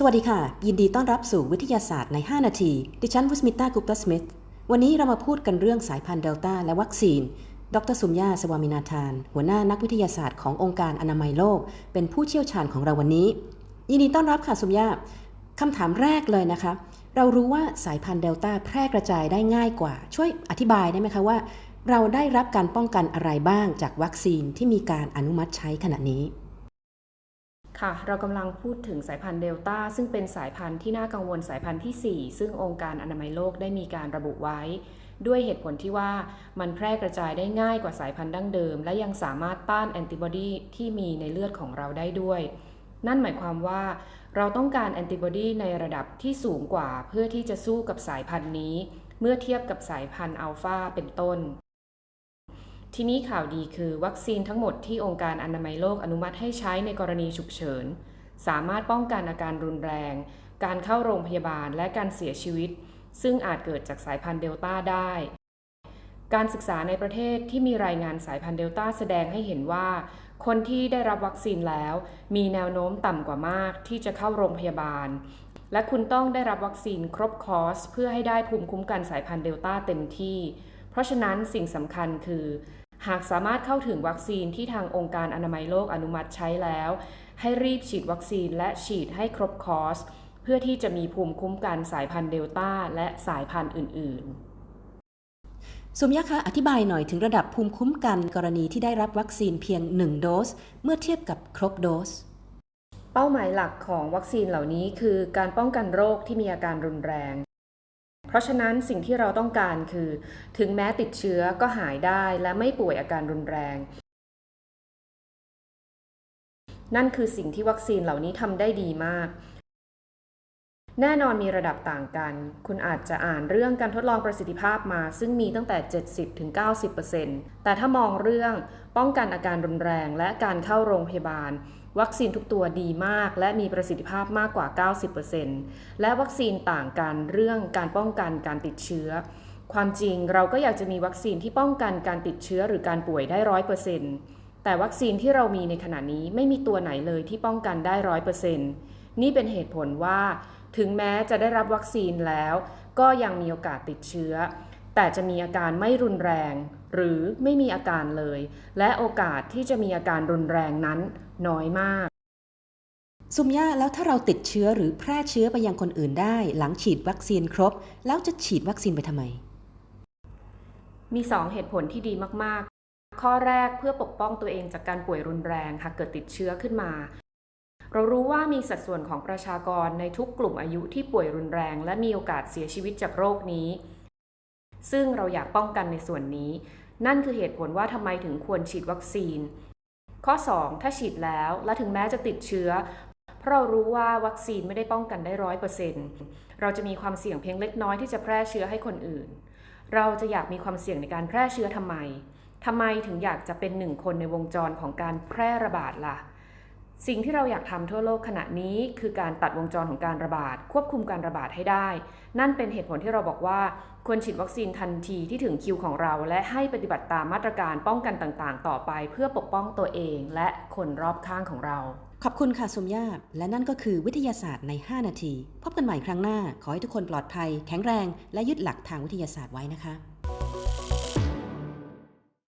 สวัสดีค่ะ ยินดีต้อนรับสู่วิทยาศาสตร์ใน 5 นาที ดิฉันวุสมิตากุปตสมิธวันนี้เรามาพูดกันเรื่องสายพันธุ์เดลต้าและวัคซีน ดรสุมยาสวามินาธาน หัวหน้านักวิทยาศาสตร์ขององค์การอนามัยโลก เป็นผู้เชี่ยวชาญของเราวันนี้ ยินดีต้อนรับค่ะสุมยาคำถามแรกเลยนะคะ เรารู้ว่าสายพันธุ์เดลต้าแพร่กระจายได้ง่ายกว่า ช่วยอธิบายได้ไหมคะว่า เราได้รับการป้องกันอะไรบ้างจากวัคซีนที่มีการอนุมัติใช้ขณะนี้ ค่ะ เรากำลังพูดถึงสายพันธุ์เดลต้าซึ่งเป็นสายพันธุ์ที่น่ากังวลสายพันธุ์ที่ 4 ซึ่งองค์การอนามัยโลกได้มีการระบุไว้ ด้วยเหตุผลที่ว่ามันแพร่กระจายได้ง่ายกว่าสายพันธุ์ดั้งเดิม และยังสามารถต้านแอนติบอดีที่มีในเลือดของเราได้ด้วย นั่นหมายความว่า เราต้องการแอนติบอดีในระดับที่สูงกว่าเพื่อที่จะสู้กับสายพันธุ์นี้ เมื่อเทียบกับสายพันธุ์อัลฟาเป็นต้น ทีนี้ข่าวดีคือวัคซีนทั้งหมดที่องค์การอนามัยโลกอนุมัติให้ใช้ในกรณีฉุกเฉิน สามารถป้องกันอาการรุนแรง การเข้าโรงพยาบาลและการเสียชีวิต ซึ่งอาจเกิดจากสายพันธุ์เดลต้าได้ การศึกษาในประเทศที่มีรายงานสายพันธุ์เดลต้าแสดงให้เห็นว่า คนที่ได้รับวัคซีนแล้ว มีแนวโน้มต่ำกว่ามากที่จะเข้าโรงพยาบาล และคุณต้องได้รับวัคซีนครบคอร์สเพื่อให้ได้ภูมิคุ้มกันสายพันธุ์เดลต้าเต็มที่ เพราะฉะนั้นสิ่งสำคัญคือ หากสามารถเข้าถึงวัคซีนที่ทางองค์การอนามัยโลกอนุมัติใช้แล้ว ให้รีบฉีดวัคซีนและฉีดให้ครบคอร์สเพื่อที่จะมีภูมิคุ้มกันสายพันธุ์เดลต้าและสายพันธุ์อื่นสุมยะคะอธิบายหน่อยถึงระดับภูมิคุ้มกันกรณีที่ได้รับวัคซีนเพียง 1 โดส เมื่อเทียบกับครบโดสๆเป้าหมายหลักของวัคซีนเหล่านี้คือการป้องกันโรคที่มีอาการรุนแรง เพราะฉะนั้นสิ่งที่เราต้องการคือ ถึงแม้ติดเชื้อก็หายได้และไม่ป่วยอาการรุนแรง นั่นคือสิ่งที่วัคซีนเหล่านี้ทำได้ดีมาก แน่นอนมีระดับต่างกัน คุณอาจจะอ่านเรื่องการทดลองประสิทธิภาพมา ซึ่งมีตั้งแต่ 70-90%แต่ถ้ามองเรื่องป้องกันอาการรุนแรงและการเข้าโรงพยาบาล วัคซีนทุกตัวดีมาก และมีประสิทธิภาพมากกว่า 90%และวัคซีนต่างกันเรื่องการป้องกันการติดเชื้อ ความจริงเราก็อยากจะมีวัคซีนที่ป้องกันการติดเชื้อหรือการป่วยได้ร้อยเปอร์เซ็นต์แต่วัคซีนที่เรามีในขณะนี้ไม่มีตัวไหนเลยที่ป้องกันได้ร้อยเปอร์เซ็นต์นี่เป็นเหตุผลว่า ถึงแม้จะได้รับวัคซีนแล้ว ก็ยังมีโอกาสติดเชื้อ แต่จะมีอาการไม่รุนแรง หรือไม่มีอาการเลย และโอกาสที่จะมีอาการรุนแรงนั้นน้อยมากสุมย่าแล้วถ้าเราติดเชื้อหรือแพร่เชื้อไปยังคนอื่นได้ หลังฉีดวัคซีนครบ แล้วจะฉีดวัคซีนไปทำไม มี 2 เหตุผลที่ดีมากๆ ข้อแรกเพื่อปกป้องตัวเองจากการป่วยรุนแรงหากเกิดติดเชื้อขึ้นมา เรารู้ว่ามีสัดส่วนของประชากรในทุกกลุ่มอายุที่ป่วยรุนแรง และมีโอกาสเสียชีวิตจากโรคนี้ ซึ่งเราอยากป้องกันในส่วนนี้ นั่นคือเหตุผลว่าทำไมถึงควรฉีดวัคซีน ข้อ 2 ถ้าฉีดแล้วและถึงแม้จะติดเชื้อ เพราะเรารู้ว่าวัคซีนไม่ได้ป้องกันได้ร้อยเปอร์เซ็นต์เราจะมีความเสี่ยงเพียงเล็กน้อยที่จะแพร่เชื้อให้คนอื่น เราจะอยากมีความเสี่ยงในการแพร่เชื้อทำไมทำไมถึงอยากจะเป็นหนึ่งคนในวงจรของการแพร่ระบาดล่ะ สิ่งที่เราอยากทำทั่วโลกขณะนี้ คือการตัดวงจรของการระบาด ควบคุมการระบาดให้ได้ นั่นเป็นเหตุผลที่เราบอกว่าควรฉีดวัคซีนทันทีที่ถึงคิวของเรา และให้ปฏิบัติตามมาตรการป้องกันต่างๆ ต่อไป เพื่อปกป้องตัวเองและคนรอบข้างของเรา ขอบคุณค่ะสุมย่าและนั่นก็คือวิทยาศาสตร์ใน 5 นาที พบกันใหม่ครั้งหน้า ขอให้ทุกคนปลอดภัย แข็งแรง และยึดหลักทางวิทยาศาสตร์ไว้นะคะ